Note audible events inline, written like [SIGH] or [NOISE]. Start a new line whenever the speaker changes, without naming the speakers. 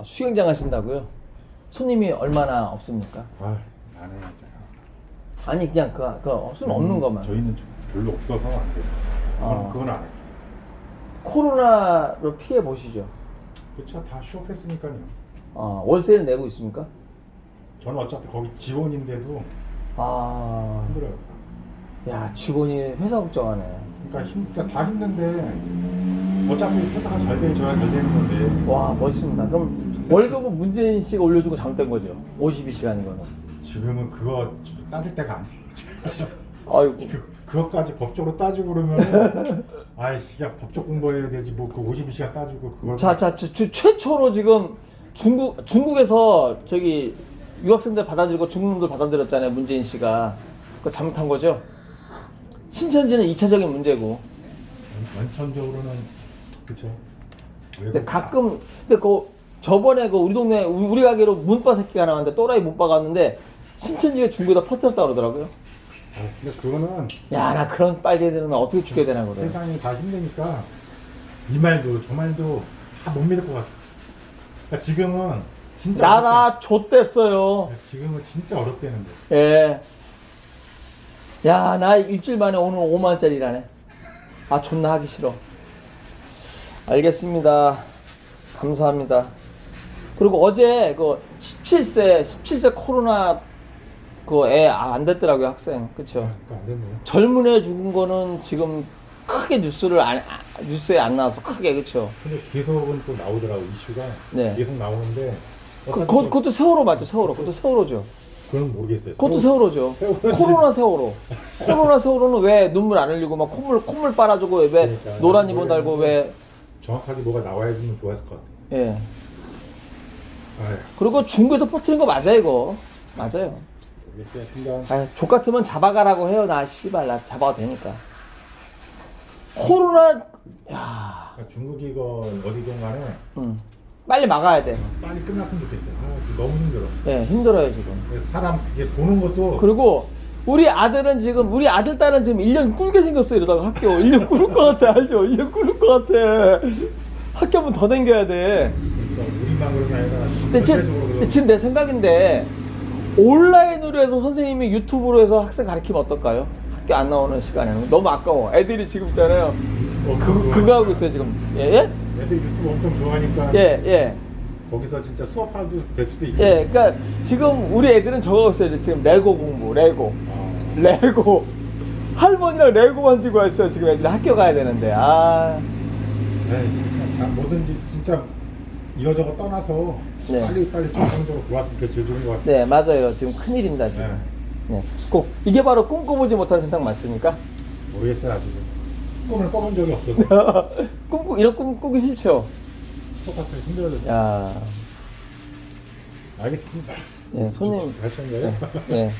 아, 수영장 하신다고요? 손님이 얼마나 없습니까?
아, 안 해야죠.
아니 그냥 그, 그 손님 없는 것만.
저희는 좀 별로 없어서 안 돼요. 그건,
아.
그건 안 해요.
코로나로 피해 보시죠.
그렇죠. 다 휴업했으니까요.
어, 월세를 내고 있습니까?
저는 어차피 거기 직원인데도
아,
힘들어요.
야 직원이 회사 걱정하네.
그러니까 힘, 그러니까 다 힘든데 어차피 회사가 잘 돼야 잘 되는 건데
와 멋있습니다. 그럼 월급은 문재인 씨가 올려주고 잘못된 거죠? 52시간인 거는.
지금은 그거 따질 때가 아니에요. [LAUGHS]
아이고.
그, 그것까지 법적으로 따지고 그러면 아이씨 그냥 법적 공부해야 되지 뭐 그 52시간 따지고 그걸
자, 자, 저, 저 최초로 지금 중국 중국에서 저기 유학생들 받아들이고 중국놈들 받아들였잖아요. 문재인 씨가 그거 잘못한 거죠? 신천지는 2차적인 문제고.
원천적으로는 그쵸
근데 가끔 근데 그 저번에 그 우리 동네 우리 가게로 문바 새끼가 나왔는데 또라이 문바 갔는데 신천지가 중국에다 퍼뜨렸다 그러더라고요.
아, 근데 그거는
야 나 그런 빨개들은 어떻게 죽여야 되나 그래.
세상이 다 힘드니까 이 말도 저 말도 다 못 믿을 것 같아 그러니까 지금은 진짜
나라 좆됐어요.
어렵대. 지금은 진짜 어렵대는데
예. 야, 나 일주일 만에 오늘 5만 원짜리라네. 아, 존나 하기 싫어. 알겠습니다. 감사합니다. 그리고 어제 그 17세, 17세 코로나 그 애 안 됐더라고요, 학생. 그쵸?
그러니까 안 됐네요
젊은 애 죽은 거는 지금 크게 뉴스를 안, 아, 뉴스에 안 나와서 크게, 그쵸?
근데 계속은 또 나오더라고 이슈가
네.
계속 나오는데
그, 그것, 그것도 세월호 맞죠, 세월호. 그것도 세월호죠.
그건 모르겠어요
그것도
세월-
세월호죠.
세월호지.
코로나 세월호. 코로나 세월호는 왜 눈물 안 흘리고 막 콧물 콧물 빨아주고 왜
그러니까.
노란 입원 달고 왜
정확하게 뭐가 나와야 좀 좋았을 것 같아
예.
아휴
그리고 중국에서 퍼뜨린 거 맞아요 이거. 맞아요. 아, 족 같으면 잡아가라고 해요. 나 씨발 나 잡아도 되니까. 코로나 야,
그러니까 중국이건 어디든 간에
음. 빨리 막아야 돼.
빨리 끝났으면 좋겠어요 아 너무 힘들어
예, 힘들어요 지금.
그래서 사람 이게 보는 것도
그리고 우리 아들은 지금 우리 아들 딸은 지금 1년 꿀게 생겼어 이러다가 학교 1년 꿀을 것 같아 알죠? 1년 꿀을 것 같아. 학교 한번 더 댕겨야 돼. 근데 지금, 지금 내 생각인데 온라인으로 해서 선생님이 유튜브로 해서 학생 가르치면 어떨까요? 학교 안 나오는 시간에는 너무 아까워. 애들이 지금 있잖아요. 그. 그거 하고 있어요 지금. 예? 예?
애들 유튜브 엄청 좋아하니까
예, 예.
거기서 진짜 수업하도 될 수도 있고
예, 그러니까 지금 우리 애들은 저거 있어요. 지금 레고 공부, 레고.
아,
레고. 할머니랑 레고 만지고 있어요. 지금 애들이 학교 가야 되는데. 아.
에이, 자, 뭐든지 진짜 이거저거 떠나서
네.
빨리 빨리 정상적으로 들어왔으면 제일 좋은 것 같아요
네, 맞아요. 지금 큰일입니다, 지금. 네. 꼭 이게 바로 꿈꿔보지 못한 세상 맞습니까?
모르겠어요 아직은 꿈을 꿔본 적이 없어서 [LAUGHS]
꿈꾸 이런 꿈 꾸기 싫죠.
똑같아요 힘들어졌어요
야,
알겠습니다
예, 손님,
하시는 거예요?
예,